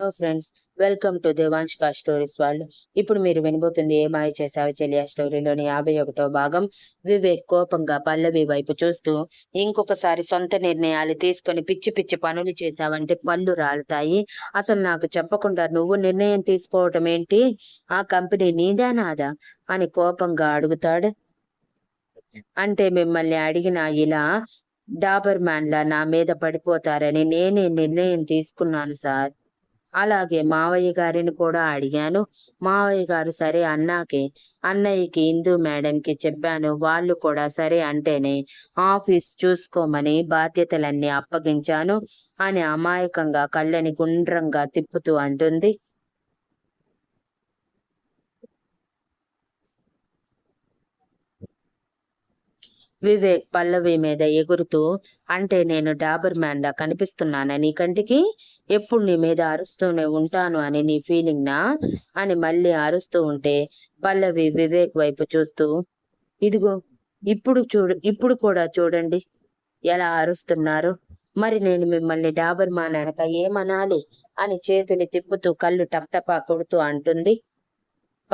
Hello friends welcome to Devanshika stories వాళ్ళు ఇప్పుడు మీరు వినబోతుంది ఏ మాయ చేసావు చెలియా స్టోరీలోని యాభై ఒకటో భాగం. వివేక్ కోపంగా పల్లవి వైపు చూస్తూ ఇంకొకసారి సొంత నిర్ణయాలు తీసుకొని పిచ్చి పిచ్చి పనులు చేశావంటే పళ్ళు రాలుతాయి. అసలు నాకు చెప్పకుండా నువ్వు నిర్ణయం తీసుకోవటం ఏంటి? ఆ కంపెనీ నీదా నాదా? అని కోపంగా అడుగుతాడు. అంటే మిమ్మల్ని అడిగిన ఇలా డాబర్ మ్యాన్ లా నా మీద పడిపోతారని నేనే నిర్ణయం తీసుకున్నాను సార్. అలాగే మావయ్య గారిని కూడా అడిగాను. మావయ్య గారు సరే అన్నాకి అన్నయ్యకి ఇందు మేడంకి చెప్పాను. వాళ్ళు కూడా సరే అంటేనే ఆఫీస్ చూసుకోమని బాధ్యతలన్నీ అప్పగించాను అని అమాయకంగా కళ్ళని గుండ్రంగా తిప్పుతూ అంటుంది. వివేక్ పల్లవి మీద ఎగురుతూ అంటే నేను డాబర్ మ్యాన్ లా కనిపిస్తున్నానా నీ కంటికి? ఎప్పుడు నీ మీద అరుస్తూనే ఉంటాను అని నీ ఫీలింగ్ నా అని మళ్ళీ అరుస్తూ ఉంటే పల్లవి వివేక్ వైపు చూస్తూ ఇదిగో ఇప్పుడు చూడు ఇప్పుడు కూడా చూడండి. ఎలా అరుస్తున్నారు? మరి నేను మిమ్మల్ని డాబర్ మ్యాన్ ఏమనాలి? అని చేతులు తిప్పుతూ కళ్ళు టప్టపా కొడుతూ అంటుంది.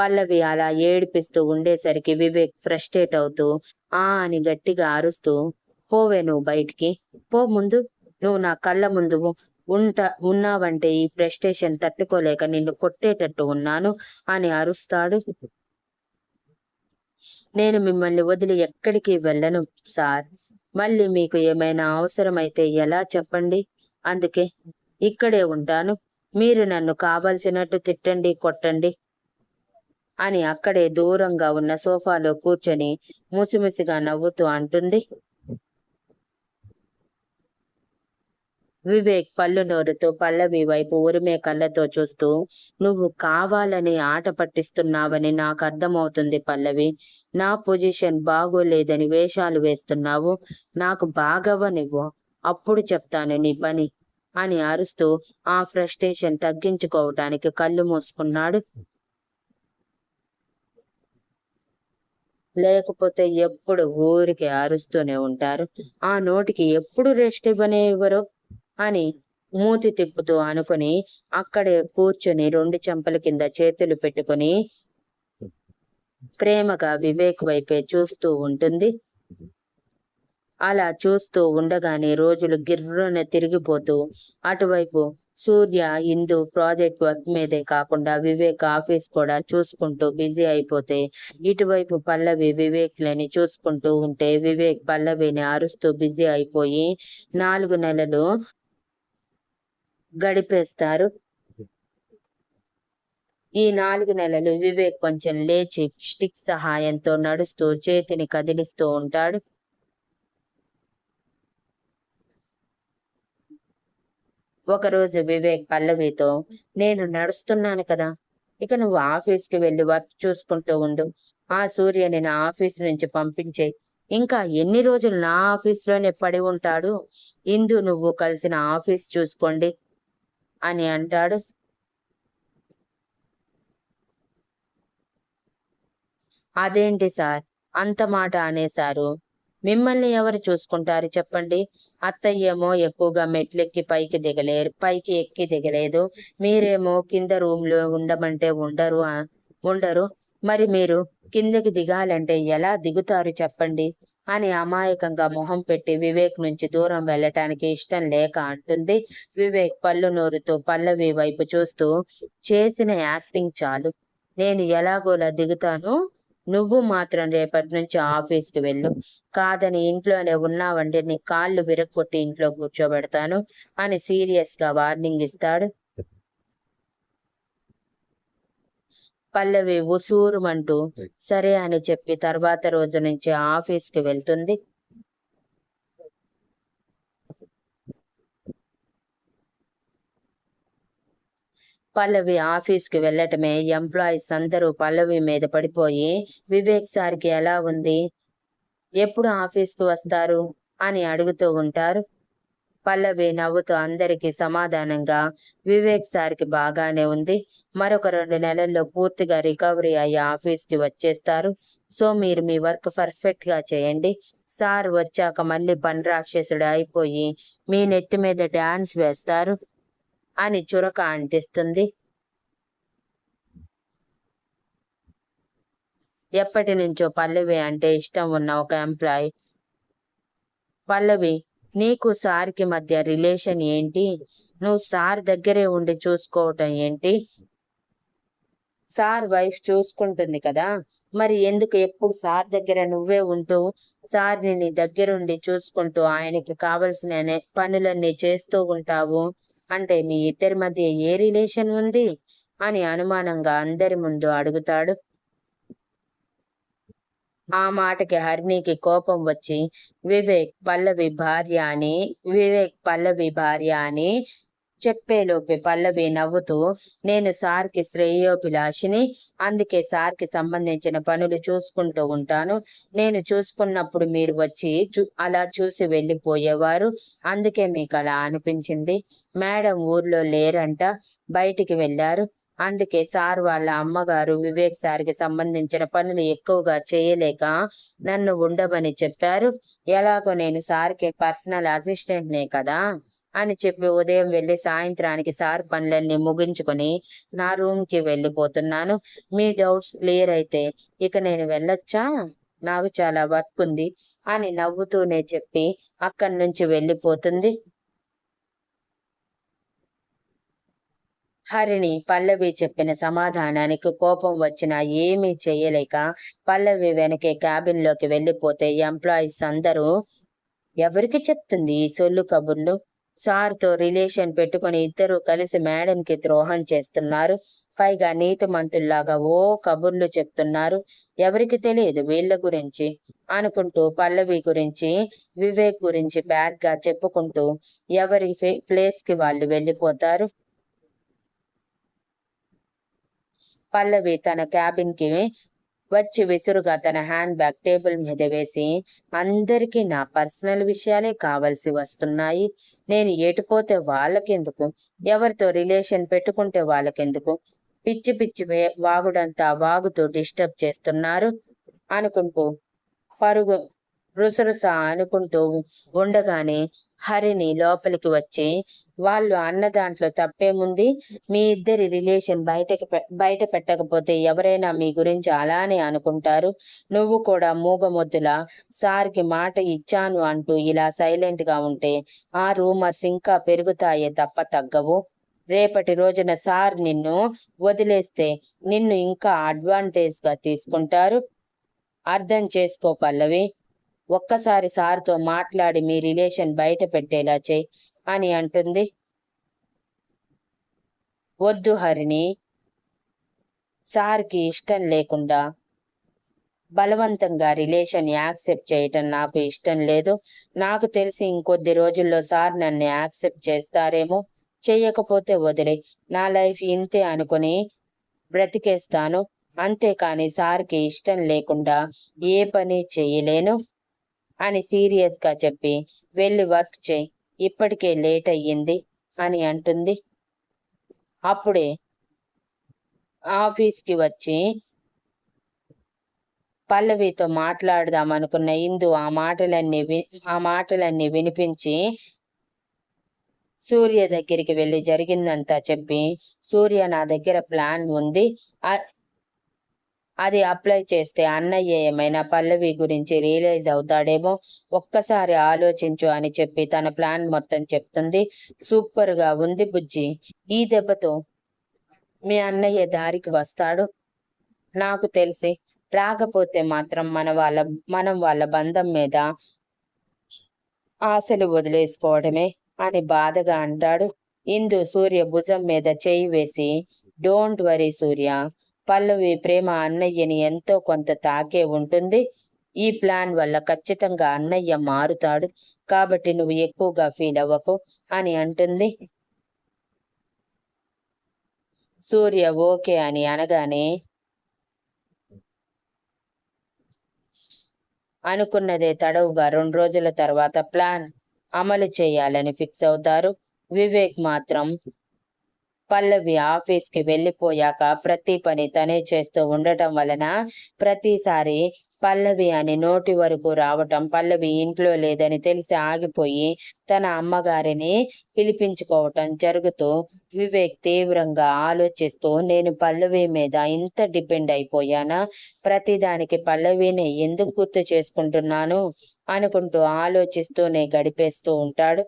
పల్లవి అలా ఏడిపిస్తూ ఉండేసరికి వివేక్ ఫ్రస్ట్రేట్ అవుతూ ఆ అని గట్టిగా అరుస్తూ పోవే నువ్వు బయటికి పో ముందు నువ్వు నా కళ్ళ ముందు ఉంట ఉన్నావంటే ఈ ఫ్రస్ట్రేషన్ తట్టుకోలేక నిన్ను కొట్టేటట్టు ఉన్నాను అని అరుస్తాడు. నేను మిమ్మల్ని వదిలి ఎక్కడికి వెళ్ళను సార్. మళ్ళీ మీకు ఏమైనా అవసరమైతే ఎలా చెప్పండి? అందుకే ఇక్కడే ఉంటాను. మీరు నన్ను కావలసినట్టు తిట్టండి కొట్టండి. అని అక్కడే దూరంగా ఉన్న సోఫాలో కూర్చొని ముసిముసిగా నవ్వుతూ అంటుంది. వివేక్ పళ్ళు నోరుతో పల్లవి వైపు ఉరిమే కళ్ళతో చూస్తూ నువ్వు కావాలని ఆట పట్టిస్తున్నావని నాకు అర్థమవుతుంది పల్లవి. నా పొజిషన్ బాగోలేదని వేషాలు వేస్తున్నావు. నాకు బాగవనివ్వు అప్పుడు చెప్తాను నీ పని అని అరుస్తూ ఆ ఫ్రస్ట్రేషన్ తగ్గించుకోవటానికి కళ్ళు మూసుకున్నాడు. లేకపోతే ఎప్పుడు ఊరికి అరుస్తూనే ఉంటారు. ఆ నోటికి ఎప్పుడు రెస్ట్ ఇవ్వనే ఇవ్వరు అని మూతి తిప్పుతూ అనుకుని అక్కడే కూర్చొని రెండు చెంపల కింద చేతులు పెట్టుకుని ప్రేమగా వివేక్ వైపే చూస్తూ ఉంటుంది. అలా చూస్తూ ఉండగానే రోజులు గిర్రున తిరిగిపోతూ అటువైపు సూర్య ఇందు ప్రాజెక్ట్ వర్క్ మీదే కాకుండా వివేక్ ఆఫీస్ కూడా చూసుకుంటూ బిజీ అయిపోతే ఇటువైపు పల్లవి వివేక్ లని చూసుకుంటూ ఉంటే వివేక్ పల్లవిని అరుస్తూ బిజీ అయిపోయి నాలుగు నెలలు గడిపేస్తారు. ఈ నాలుగు నెలలు వివేక్ కొంచెం లేచి స్టిక్ సహాయంతో నడుస్తూ చేతిని కదిలిస్తూ ఉంటాడు. ఒకరోజు వివేక్ పల్లవితో నేను నడుస్తున్నాను కదా ఇక నువ్వు ఆఫీస్కి వెళ్ళి వర్క్ చూసుకుంటూ ఉండు. ఆ సూర్యని నా ఆఫీస్ నుంచి పంపించే. ఇంకా ఎన్ని రోజులు నా ఆఫీస్లోనే పడి ఉంటాడు? ఇందు నువ్వు కలిసిన ఆఫీస్ చూసుకోండి అని అంటాడు. అదేంటి సార్? అంత మాట అనేశారు. మిమ్మల్ని ఎవరు చూసుకుంటారు చెప్పండి? అత్తయ్యేమో ఎక్కువగా మెట్లెక్కి పైకి దిగలేరు పైకి ఎక్కి దిగలేదు. మీరేమో కింద రూమ్లో ఉండమంటే ఉండరు ఉండరు. మరి మీరు కిందకి దిగాలంటే ఎలా దిగుతారు చెప్పండి? అని అమాయకంగా మొహం పెట్టి వివేక్ నుంచి దూరం వెళ్ళటానికి ఇష్టం లేక అంటుంది. వివేక్ పళ్ళు నూరుతూ పల్లవి వైపు చూస్తూ చేసిన యాక్టింగ్ చాలు. నేను ఎలాగోలా దిగుతాను? నువ్వు మాత్రం రేపటి నుంచి ఆఫీస్కి వెళ్ళు. కాదని ఇంట్లోనే ఉన్నావంటే నీ కాళ్ళు విరగొట్టి ఇంట్లో కూర్చోబెడతాను అని సీరియస్గా వార్నింగ్ ఇస్తాడు. పల్లవి ఉసూరుమంటూ సరే అని చెప్పి తర్వాత రోజు నుంచి ఆఫీస్కి వెళ్తుంది. పల్లవి ఆఫీస్కి వెళ్ళటమే ఎంప్లాయీస్ అందరూ పల్లవి మీద పడిపోయి వివేక్ సార్కి ఎలా ఉంది? ఎప్పుడు ఆఫీస్కి వస్తారు? అని అడుగుతూ ఉంటారు. పల్లవి నవ్వుతూ అందరికి సమాధానంగా వివేక్ సార్కి బాగానే ఉంది. మరొక రెండు నెలల్లో పూర్తిగా రికవరీ అయ్యి ఆఫీస్కి వచ్చేస్తారు. సో మీరు మీ వర్క్ పర్ఫెక్ట్గా చేయండి. సార్ వచ్చాక మళ్ళీ పని రాక్షసుడు అయిపోయి మీ నెత్తి మీద డాన్స్ వేస్తారు. అని చురక అంటిస్తుంది. ఎప్పటి నుంచో పల్లవి అంటే ఇష్టం ఉన్న ఒక ఎంప్లాయ్ పల్లవి నీకు సార్కి మధ్య రిలేషన్ ఏంటి? నువ్వు సార్ దగ్గరే ఉండి చూసుకోవటం ఏంటి? సార్ వైఫ్ చూసుకుంటుంది కదా? మరి ఎందుకు ఎప్పుడు సార్ దగ్గర నువ్వే ఉంటూ సార్ని నీ దగ్గరుండి చూసుకుంటూ ఆయనకి కావలసిన పనులన్నీ చేస్తూ ఉంటావు? అంటే మీ ఇద్దరి మధ్య ఏ రిలేషన్ ఉంది? అని అనుమానంగా అందరి ముందు అడుగుతాడు. ఆ మాటకి హరిణికి కోపం వచ్చి వివేక్ పల్లవి భార్య అని వివేక్ పల్లవి భార్య అని చెప్పేలోపే పల్లవి నవ్వుతూ నేను సార్కి శ్రేయోభిలాషిని అందుకే సార్కి సంబంధించిన పనులు చూసుకుంటూ ఉంటాను. నేను చూసుకున్నప్పుడు మీరు వచ్చి అలా చూసి వెళ్ళిపోయేవారు. అందుకే మీకు అలా అనిపించింది. మేడం ఊర్లో లేరంట బయటికి వెళ్ళారు. అందుకే సార్ వాళ్ళ అమ్మగారు వివేక్ సార్కి సంబంధించిన పనులు ఎక్కువగా చేయలేక నన్ను ఉండమని చెప్పారు. ఎలాగో నేను సార్కి పర్సనల్ అసిస్టెంట్నే కదా. అని చెప్పి ఉదయం వెళ్ళి సాయంత్రానికి సార్ పనులన్నీ ముగించుకొని నా రూమ్కి వెళ్ళిపోతున్నాను. మీ డౌట్స్ క్లియర్ అయితే ఇక నేను వెళ్ళొచ్చా? నాకు చాలా వర్క్ ఉంది అని నవ్వుతూనే చెప్పి అక్కడి నుంచి వెళ్ళిపోతుంది. హరిణి పల్లవి చెప్పిన సమాధానానికి కోపం వచ్చినా ఏమీ చేయలేక పల్లవి వెనకే క్యాబిన్లోకి వెళ్ళిపోతే ఎంప్లాయీస్ అందరూ ఎవరికి చెప్తుంది ఈ సొల్లు కబుర్లు? సార్తో రిలేషన్ పెట్టుకుని ఇద్దరు కలిసి మేడంకి ద్రోహం చేస్తున్నారు. పైగా నీతి మంతుల్లాగా ఓ కబుర్లు చెప్తున్నారు. ఎవరికి తెలియదు వీళ్ళ గురించి అనుకుంటూ పల్లవి గురించి వివేక్ గురించి బ్యాడ్గా చెప్పుకుంటూ ఎవరి ప్లేస్కి వాళ్ళు వెళ్ళిపోతారు. పల్లవి తన క్యాబిన్కి వచ్చి విసురుగా తన హ్యాండ్ బ్యాగ్ టేబుల్ మీద వేసి అందరికీ నా పర్సనల్ విషయాలే కావలసి వస్తున్నాయి. నేను ఏటిపోతే వాళ్ళకెందుకు? ఎవరితో రిలేషన్ పెట్టుకుంటే వాళ్ళకెందుకు? పిచ్చి పిచ్చి వాగుడంతా వాగుతూ డిస్టర్బ్ చేస్తున్నారు అనుకుంటూ పరుగు రుసరుస అనుకుంటూ ఉండగానే హరిని లోపలికి వచ్చి వాళ్ళు అన్న దాంట్లో తప్పేముంది మీ ఇద్దరి రిలేషన్ బయటకి బయట పెట్టకపోతే ఎవరైనా మీ గురించి అలానే అనుకుంటారు? నువ్వు కూడా మూగమొద్దులా సార్కి మాట ఇచ్చాను అంటూ ఇలా సైలెంట్గా ఉంటే ఆ రూమర్స్ ఇంకా పెరుగుతాయే తప్ప తగ్గవు. రేపటి రోజున సార్ నిన్ను వదిలేస్తే నిన్ను ఇంకా అడ్వాంటేజ్గా తీసుకుంటారు. అర్థం చేసుకో పల్లవి. ఒక్కసారి సార్తో మాట్లాడి మీ రిలేషన్ బయట పెట్టేలా చేయి అని అంటుంది. వద్దు హరిణి సార్కి ఇష్టం లేకుండా బలవంతంగా రిలేషన్ యాక్సెప్ట్ చేయటం నాకు ఇష్టం లేదు. నాకు తెలిసి ఇంకొద్ది రోజుల్లో సార్ నన్ను యాక్సెప్ట్ చేస్తారేమో చెయ్యకపోతే వదిలే. నా లైఫ్ ఇంతే అనుకుని బ్రతికేస్తాను. అంతేకాని సార్కి ఇష్టం లేకుండా ఏ పని చేయలేను. అని సీరియస్గా చెప్పి వెళ్ళి వర్క్ చేయి ఇప్పటికే లేట్ అయ్యింది అని అంటుంది. అప్పుడే ఆఫీస్కి వచ్చి పల్లవితో మాట్లాడదాం అనుకున్న ఇందు ఆ మాటలన్నీ ఆ మాటలన్నీ వినిపించి సూర్య దగ్గరికి వెళ్ళి జరిగిందంతా చెప్పి సూర్య నా దగ్గర ప్లాన్ ఉంది. అది అప్లై చేస్తే అన్నయ్య ఏమైనా పల్లవి గురించి రియలైజ్ అవుతాడేమో ఒక్కసారి ఆలోచించు అని చెప్పి తన ప్లాన్ మొత్తం చెప్తుంది. సూపర్గా ఉంది బుజ్జి. ఈ దెబ్బతో మీ అన్నయ్య దారికి వస్తాడు. నాకు తెలిసి రాకపోతే మాత్రం మన వాళ్ళ మనం వాళ్ళ బంధం మీద ఆశలు వదిలేసుకోవడమే అని బాధగా అంటాడు. ఇందు సూర్య భుజం మీద చేయి వేసి డోంట్ వరీ సూర్య. పల్లవి ప్రేమ అన్నయ్యని ఎంతో కొంత తాకే ఉంటుంది. ఈ ప్లాన్ వల్ల ఖచ్చితంగా అన్నయ్య మారుతాడు. కాబట్టి నువ్వు ఎక్కువగా ఫీల్ అవ్వకు అని అంటుంది. సూర్య ఓకే అని అనగానే అనుకున్నదే తడవుగా రెండు రోజుల తర్వాత ప్లాన్ అమలు చేయాలని ఫిక్స్ అవుతారు. వివేక్ మాత్రం పల్లవి ఆఫీస్కి వెళ్ళిపోయాక ప్రతి పని తనే చేస్తూ ఉండటం వలన ప్రతిసారి పల్లవి అని నోటి వరకు రావటం పల్లవి ఇంట్లో లేదని తెలిసి ఆగిపోయి తన అమ్మగారిని పిలిపించుకోవటం జరుగుతూ వివేక్ తీవ్రంగా ఆలోచిస్తూ నేను పల్లవి మీద ఇంత డిపెండ్ అయిపోయానా? ప్రతిదానికి పల్లవిని ఎందుకు గుర్తు చేసుకుంటున్నాను? అనుకుంటూ ఆలోచిస్తూనే గడిపేస్తూ ఉంటాడు.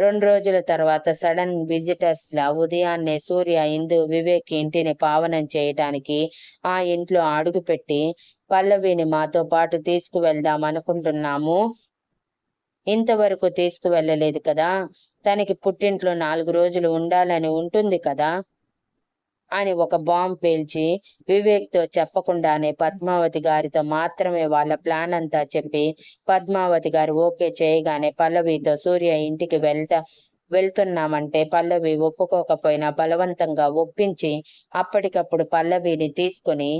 రెండు రోజుల తర్వాత సడన్ విజిటర్స్ లా ఉదయాన్నే సూర్య ఇందు వివేక్ ఇంటిని పావనం చేయటానికి ఆ ఇంట్లో అడుగుపెట్టి పల్లవిని మాతో పాటు తీసుకువెళ్దాం అనుకుంటున్నాము. ఇంతవరకు తీసుకువెళ్ళలేదు కదా. తనకి పుట్టింట్లో నాలుగు రోజులు ఉండాలని ఉంటుంది కదా. అని ఒక బాంబ్ పేల్చి వివేక్తో చెప్పకుండానే పద్మావతి గారితో మాత్రమే వాళ్ళ ప్లాన్ అంతా చెప్పి పద్మావతి గారు ఓకే చేయగానే పల్లవితో సూర్య ఇంటికి వెళ్తా వెళ్తున్నామంటే పల్లవి ఒప్పుకోకపోయినా బలవంతంగా ఒప్పించి అప్పటికప్పుడు పల్లవిని తీసుకుని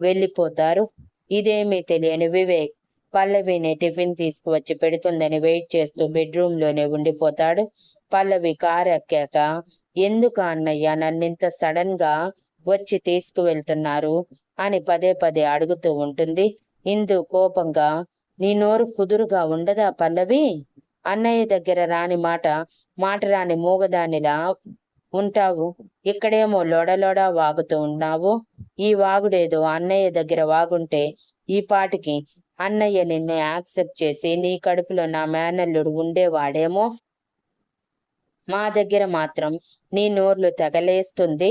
వెళ్ళిపోతారు. ఇదేమీ తెలియని వివేక్ పల్లవిని టిఫిన్ తీసుకువచ్చి పెడుతుందని వెయిట్ చేస్తూ బెడ్రూమ్లోనే ఉండిపోతాడు. పల్లవి కారు ఎక్కాక ఎందుకు అన్నయ్య నన్నింత సడన్గా వచ్చి తీసుకువెళ్తున్నారు? అని పదే పదే అడుగుతూ ఉంటుంది. ఇందు కోపంగా నీ నోరు కుదురుగా ఉండదా పల్లవి? అన్నయ్య దగ్గర రాని మాట మాట రాని మూగదానిలా ఉంటావు. ఇక్కడేమో లోడలోడ వాగుతూ ఉన్నావు. ఈ వాగుడేదో అన్నయ్య దగ్గర వాగుంటే ఈ పాటికి అన్నయ్య నిన్ను యాక్సెప్ట్ చేసి నీ కడుపులో నా మేనల్లుడు ఉండేవాడేమో మా దగ్గర మాత్రం నీ నోర్లు తగలేస్తుంది.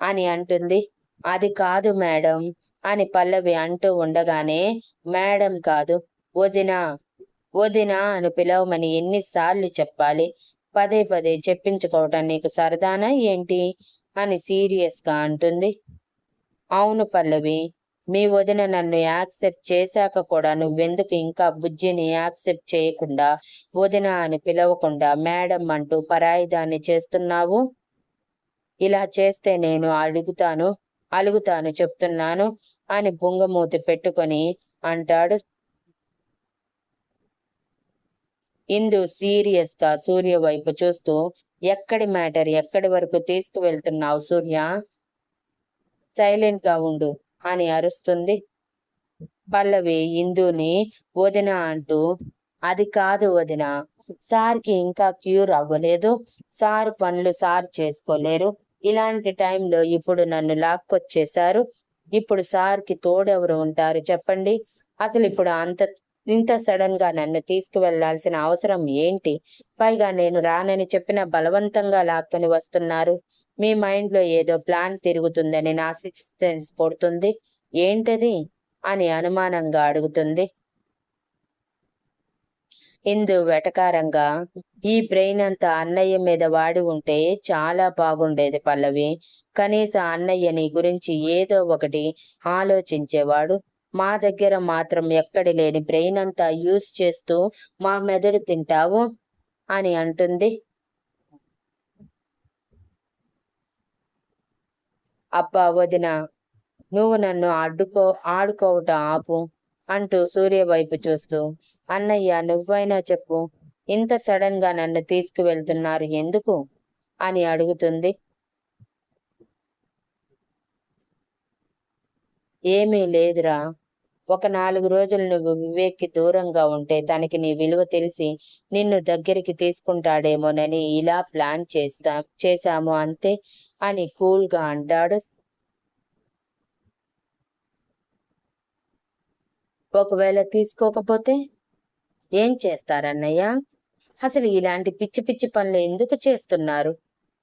అని అంటుంది. అది కాదు మేడం అని పల్లవి అంటూ ఉండగానే మేడం కాదు వదినా వదినా అని పిలవమని ఎన్నిసార్లు చెప్పాలి. పదే పదే చెప్పించుకోవటం నీకు సరదానా ఏంటి? అని సీరియస్గా అంటుంది. అవును పల్లవి మీ వదిన నన్ను యాక్సెప్ట్ చేశాక కూడా నువ్వెందుకు ఇంకా బుజ్జిని యాక్సెప్ట్ చేయకుండా వదిన అని పిలవకుండా మేడం అంటూ పరాయిదాన్ని చేస్తున్నావు? ఇలా చేస్తే నేను అడుగుతాను అలుగుతాను చెప్తున్నాను అని బుంగమూతి పెట్టుకొని అంటాడు. ఇందు సీరియస్గా సూర్య వైపు చూస్తూ ఎక్కడి మ్యాటర్ ఎక్కడి వరకు తీసుకువెళ్తున్నావు సూర్య? సైలెంట్గా ఉండు. అని అరుస్తుంది. పల్లవి ఇందుని వదిన అంటూ అది కాదు వదిన సార్కి ఇంకా క్యూర్ అవ్వలేదు. సార్ పనులు సార్ చేసుకోలేరు. ఇలాంటి టైంలో ఇప్పుడు నన్ను లాక్కొచ్చేశారు. ఇప్పుడు సార్కి తోడెవరు ఉంటారు చెప్పండి. అసలు ఇప్పుడు అంత ఇంత సడన్గా నన్ను తీసుకువెళ్ళాల్సిన అవసరం ఏంటి? పైగా నేను రానని చెప్పిన బలవంతంగా లాక్కొని వస్తున్నారు. మీ మైండ్లో ఏదో ప్లాన్ తిరుగుతుందని నా సిక్స్ సెన్స్ ఏంటది? అని అనుమానంగా అడుగుతుంది. ఇందు వెటకారంగా ఈ బ్రెయిన్ అంతా అన్నయ్య మీద వాడి ఉంటే చాలా బాగుండేది పల్లవి. కనీసం అన్నయ్య నీ గురించి ఏదో ఒకటి ఆలోచించేవాడు. మా దగ్గర మాత్రం ఎక్కడి లేని బ్రెయిన్ అంతా యూజ్ చేస్తూ మా మెదడు తింటావు అని అంటుంది. అబ్బా వదిన నువ్వు నన్ను అడ్డుకో ఆడుకోవటం ఆపు అంటూ సూర్య వైపు చూస్తూ అన్నయ్య నువ్వైనా చెప్పు ఇంత సడన్గా నన్ను తీసుకువెళ్తున్నారు ఎందుకు? అని అడుగుతుంది. ఏమీ లేదురా. ఒక నాలుగు రోజులు నువ్వు వివేక్కి దూరంగా ఉంటే తనకి నీ విలువ తెలిసి నిన్ను దగ్గరికి తీసుకుంటాడేమోనని ఇలా ప్లాన్ చేస్తా చేశాము అంతే అని కూల్గా అంటాడు. ఒకవేళ తీసుకోకపోతే ఏం చేస్తారన్నయ్య? అసలు ఇలాంటి పిచ్చి పిచ్చి పనులు ఎందుకు చేస్తున్నారు?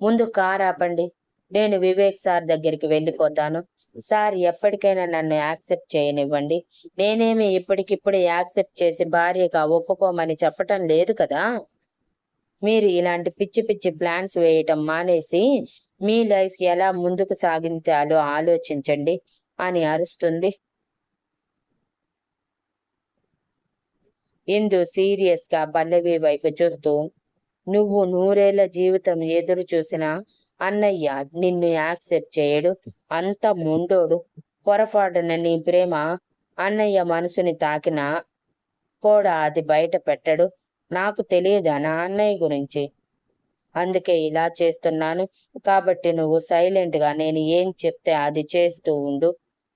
ముందు కార్ ఆపండి. నేను వివేక్ సార్ దగ్గరికి వెళ్ళిపోతాను. సార్ ఎప్పటికైనా నన్ను యాక్సెప్ట్ చేయనివ్వండి. నేనేమి ఇప్పటికిప్పుడు యాక్సెప్ట్ చేసి భార్యగా ఒప్పుకోమని చెప్పటం లేదు కదా? మీరు ఇలాంటి పిచ్చి పిచ్చి ప్లాన్స్ వేయటం మానేసి మీ లైఫ్ ఎలా ముందుకు సాగించాలో ఆలోచించండి అని అరుస్తుంది. ఇందు సీరియస్గా పల్లవి వైపు చూస్తూ నువ్వు నూరేళ్ళ జీవితం ఎదురు చూసినా అన్నయ్య నిన్ను యాక్సెప్ట్ చేయడు. అంత ముండోడు. పొరపాటున నీ ప్రేమ అన్నయ్య మనసుని తాకినా కూడా అది బయట పెట్టడు. నాకు తెలియదా నా అన్నయ్య గురించి. అందుకే ఇలా చేస్తున్నాను. కాబట్టి నువ్వు సైలెంట్గా నేను ఏం చెప్తే అది చేస్తూ ఉండు.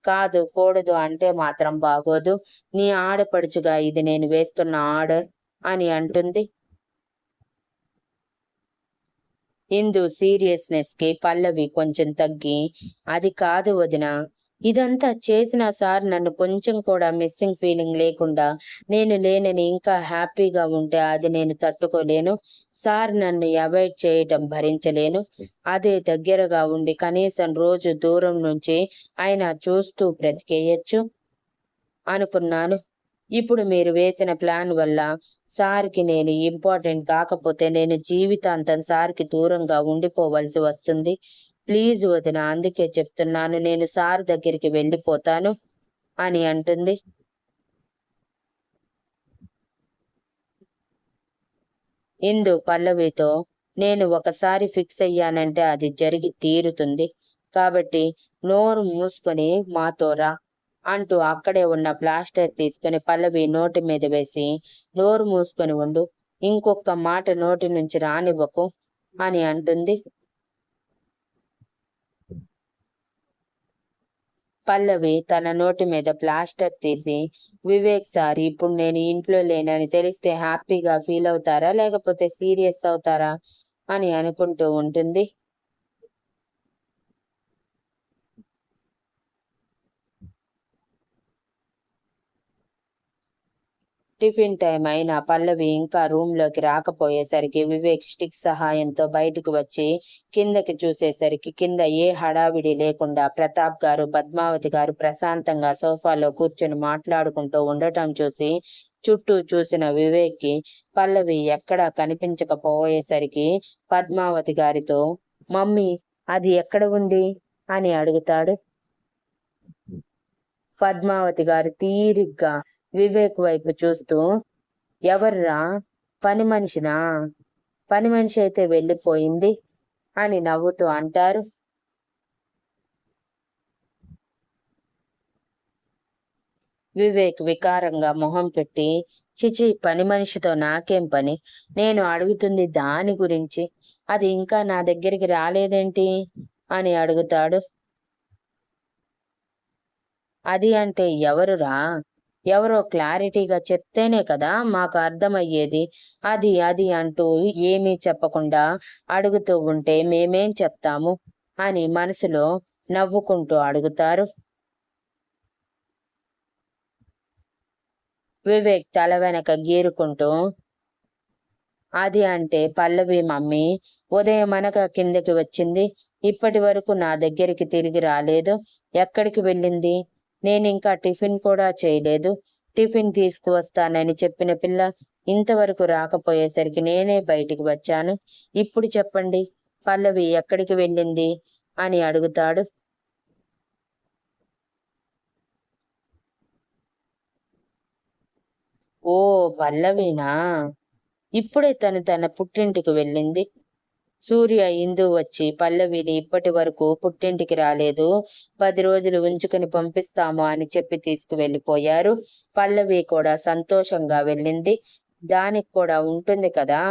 కాదు కూడదు అంటే మాత్రం బాగోదు. నీ ఆడపడుచుగా ఇది నేను వేస్తున్న ఆర్డర్ అని అంటుంది. ఇందు సీరియస్నెస్కి పల్లవి కొంచెం తగ్గి అది కాదు వదిన ఇదంతా చేసిన సార్ నన్ను కొంచెం కూడా మిస్సింగ్ ఫీలింగ్ లేకుండా నేను లేనని ఇంకా హ్యాపీగా ఉంటే అది నేను తట్టుకోలేను. సార్ నన్ను అవాయిడ్ చేయటం భరించలేను. అదే దగ్గరగా ఉండి కనీసం రోజు దూరం నుంచి ఆయన చూస్తూ బ్రతికేయచ్చు అనుకున్నాను. ఇప్పుడు మీరు వేసిన ప్లాన్ వల్ల సార్కి నేను ఇంపార్టెంట్ కాకపోతే నేను జీవితాంతం సార్కి దూరంగా ఉండిపోవలసి వస్తుంది. ప్లీజ్ వదిన అందుకే చెప్తున్నాను నేను సార్ దగ్గరికి వెళ్ళిపోతాను అని అంటుంది. ఇందు పల్లవితో నేను ఒకసారి ఫిక్స్ అయ్యానంటే అది జరిగి తీరుతుంది. కాబట్టి నోరు మూసుకొని మాతో రా. అంటూ అక్కడే ఉన్న ప్లాస్టర్ తీసుకుని పల్లవి నోటి మీద వేసి నోరు మూసుకొని ఉండు ఇంకొక మాట నోటి నుంచి రానివ్వకు అని అంటుంది. పల్లవి తన నోటి మీద ప్లాస్టర్ తీసి వివేక్ సార్ ఇప్పుడు నేను ఇంట్లో లేనని తెలిస్తే హ్యాపీగా ఫీల్ అవుతారా లేకపోతే సీరియస్ అవుతారా అని అనుకుంటూ ఉంటుంది. టిఫిన్ టైం అయినా పల్లవి ఇంకా రూమ్లోకి రాకపోయేసరికి వివేక్ స్టిక్ సహాయంతో బయటకు వచ్చి కిందకి చూసేసరికి కింద ఏ హడావిడి లేకుండా ప్రతాప్ గారు పద్మావతి గారు ప్రశాంతంగా సోఫాలో కూర్చొని మాట్లాడుకుంటూ ఉండటం చూసి చుట్టూ చూసిన వివేక్కి పల్లవి ఎక్కడా కనిపించకపోయేసరికి పద్మావతి గారితో మమ్మీ అది ఎక్కడ ఉంది? అని అడుగుతాడు. పద్మావతి గారు తీరిగ్గా వివేక్ వైపు చూస్తూ ఎవర్రా? పని మనిషినా? పని మనిషి అయితే వెళ్ళిపోయింది అని నవ్వుతూ అంటారు. వివేక్ వికారంగా మొహం పెట్టి చిచి పని మనిషితో నాకేం పని? నేను అడుగుతుంది దాని గురించి. అది ఇంకా నా దగ్గరికి రాలేదేంటి? అని అడుగుతాడు. అది అంటే ఎవరురా? ఎవరో క్లారిటీగా చెప్తేనే కదా మాకు అర్థమయ్యేది. అది అది అంటూ ఏమీ చెప్పకుండా అడుగుతూ ఉంటే మేమేం చెప్తాము అని మనసులో నవ్వుకుంటూ అడుగుతారు. వివేక్ తల వెనక గీరుకుంటూ అది అంటే పల్లవి మమ్మీ ఉదయం అనక కిందకి వచ్చింది. ఇప్పటి వరకు నా దగ్గరికి తిరిగి రాలేదు. ఎక్కడికి వెళ్ళింది? నేను ఇంకా టిఫిన్ కూడా చేయలేదు. టిఫిన్ తీసుకువస్తానని చెప్పిన పిల్ల ఇంతవరకు రాకపోయేసరికి నేనే బయటికి వచ్చాను. ఇప్పుడు చెప్పండి పల్లవి ఎక్కడికి వెళ్ళింది? అని అడుగుతాడు. ఓ పల్లవినా? ఇప్పుడే తను తన పుట్టింటికి వెళ్ళింది. సూర్య ఇందు వచ్చి పల్లవిని ఇప్పటి వరకు పుట్టింటికి రాలేదు. పది రోజులు ఉంచుకుని పంపిస్తాము అని చెప్పి తీసుకువెళ్ళిపోయారు. పల్లవి కూడా సంతోషంగా వెళ్ళింది. దానికి కూడా ఉంటుంది కదా.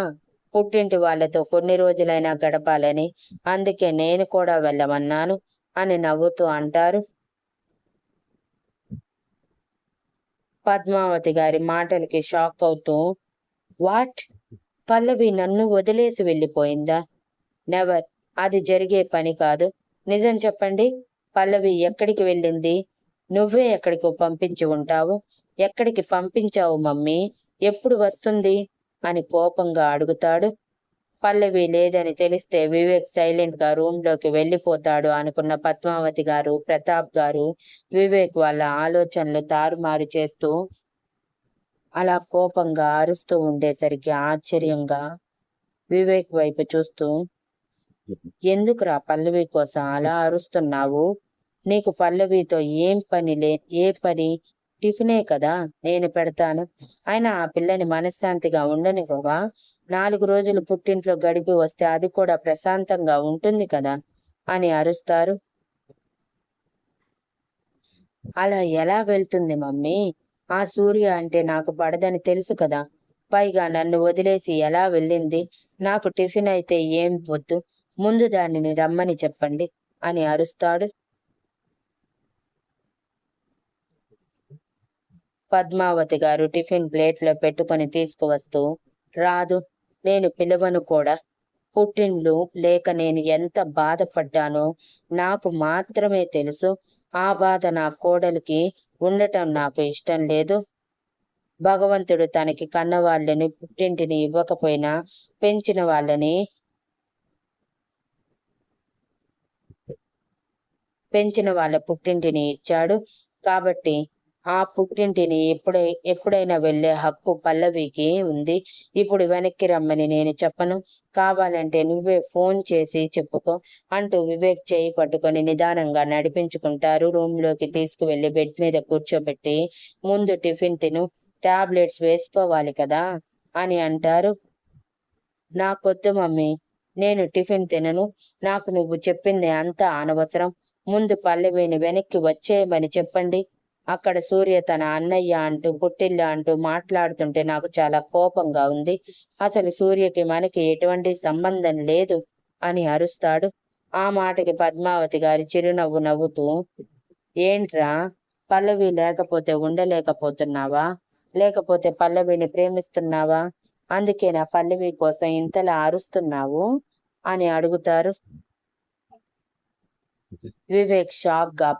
పుట్టింటి వాళ్ళతో కొన్ని రోజులైనా గడపాలని. అందుకే నేను కూడా వెళ్ళమన్నాను అని నవ్వుతూ అంటారు. పద్మావతి గారి మాటలకి షాక్ అవుతూ వాట్? పల్లవి నన్ను వదిలేసి వెళ్ళిపోయిందా? నెవర్ అది జరిగే పని కాదు. నిజం చెప్పండి పల్లవి ఎక్కడికి వెళ్ళింది? నువ్వే ఎక్కడికి పంపించి ఉంటావు. ఎక్కడికి పంపించావు మమ్మీ? ఎప్పుడు వస్తుంది? అని కోపంగా అడుగుతాడు. పల్లవి లేదని తెలిస్తే వివేక్ సైలెంట్గా రూమ్లోకి వెళ్ళిపోతాడు అనుకున్న పద్మావతి గారు ప్రతాప్ గారు వివేక్ వాళ్ళ ఆలోచనలు తారుమారు చేస్తూ అలా కోపంగా అరుస్తూ ఉండేసరికి ఆశ్చర్యంగా వివేక్ వైపు చూస్తూ ఎందుకురా పల్లవి కోసం అలా అరుస్తున్నావు? నీకు పల్లవితో ఏం పని లే ఏ పని? టిఫినే కదా నేను పెడతాను. అయినా ఆ పిల్లని మనశ్శాంతిగా ఉండనివ్వవా? నాలుగు రోజులు పుట్టింట్లో గడిపి వస్తే అది కూడా ప్రశాంతంగా ఉంటుంది కదా అని అరుస్తారు. అలా ఎలా వెళ్తుంది మమ్మీ? ఆ సూర్య అంటే నాకు పడదని తెలుసు కదా. పైగా నన్ను వదిలేసి ఎలా వెళ్ళింది? నాకు టిఫిన్ అయితే ఏం వద్దు. ముందు దానిని రమ్మని చెప్పండి అని అరుస్తాడు. పద్మావతి గారు టిఫిన్ ప్లేట్లో పెట్టుకొని తీసుకువస్తూ రాదు నేను పిలవను కూడా. పుట్టిండ్లు లేక నేను ఎంత బాధపడ్డానో నాకు మాత్రమే తెలుసు. ఆ బాధ నా కోడలికి ఉండటం నాకు ఇష్టం లేదు. భగవంతుడు తనకి కన్నవాళ్ళని పుట్టింటిని ఇవ్వకపోయినా పెంచిన వాళ్ళని పెంచిన వాళ్ళ పుట్టింటిని ఇచ్చాడు. కాబట్టి ఆ పుట్టింటిని ఎప్పుడై ఎప్పుడైనా వెళ్ళే హక్కు పల్లవికి ఉంది. ఇప్పుడు వెనక్కి రమ్మని నేను చెప్పను. కావాలంటే నువ్వే ఫోన్ చేసి చెప్పుకో అంటూ వివేక్ చేయి పట్టుకొని నిదానంగా నడిపించుకుంటారు. రూమ్లోకి తీసుకువెళ్ళి బెడ్ మీద కూర్చోబెట్టి ముందు టిఫిన్ తిను. టాబ్లెట్స్ వేసుకోవాలి కదా అని అంటారు. నాకొద్దు మమ్మీ. నేను టిఫిన్ తినను. నాకు నువ్వు చెప్పింది అంతా అనవసరం. ముందు పల్లవిని వెనక్కి వచ్చేయమని చెప్పండి. అక్కడ సూర్య తన అన్నయ్య అంటూ పుట్టిల్లు అంటూ మాట్లాడుతుంటే నాకు చాలా కోపంగా ఉంది. అసలు సూర్యకి మనకి ఎటువంటి సంబంధం లేదు అని అరుస్తాడు. ఆ మాటకి పద్మావతి గారి చిరునవ్వు నవ్వుతూ ఏంట్రా? పల్లవి లేకపోతే ఉండలేకపోతున్నావా? లేకపోతే పల్లవిని ప్రేమిస్తున్నావా? అందుకే నా పల్లవి కోసం ఇంతలా అరుస్తున్నావు? అని అడుగుతారు. వివేక్ షాక్గా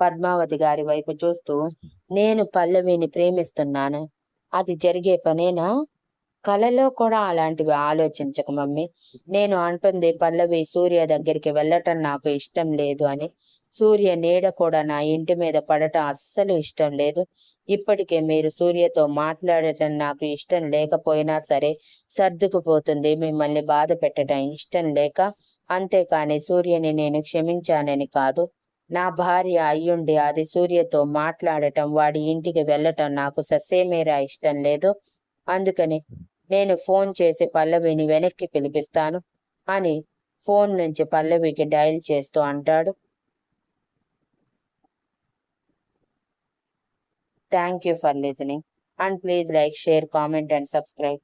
పద్మావతి గారి వైపు చూస్తూ నేను పల్లవిని ప్రేమిస్తున్నాను. అది జరిగే పనేనా? కలలో కూడా అలాంటివి ఆలోచించక మమ్మీ. నేను అంటుంది పల్లవి సూర్య దగ్గరికి వెళ్ళటం నాకు ఇష్టం లేదు అని. సూర్య నీడ కూడా నా ఇంటి మీద పడటం అస్సలు ఇష్టం లేదు. ఇప్పటికే మీరు సూర్యతో మాట్లాడటం నాకు ఇష్టం లేకపోయినా సరే సర్దుకుపోతుంది. మిమ్మల్ని బాధ పెట్టడం ఇష్టం లేక అంతేకాని సూర్యని నేను క్షమించానని కాదు. నా భార్య అయ్యుండి అది సూర్యతో మాట్లాడటం వాడి ఇంటికి వెళ్ళటం నాకు ససేమేరా ఇష్టం లేదు. అందుకని నేను ఫోన్ చేసి పల్లవిని వెనక్కి పిలిపిస్తాను అని ఫోన్ నుంచి పల్లవికి డయల్ చేస్తూ అంటాడు. Thank you for listening and please like share comment and subscribe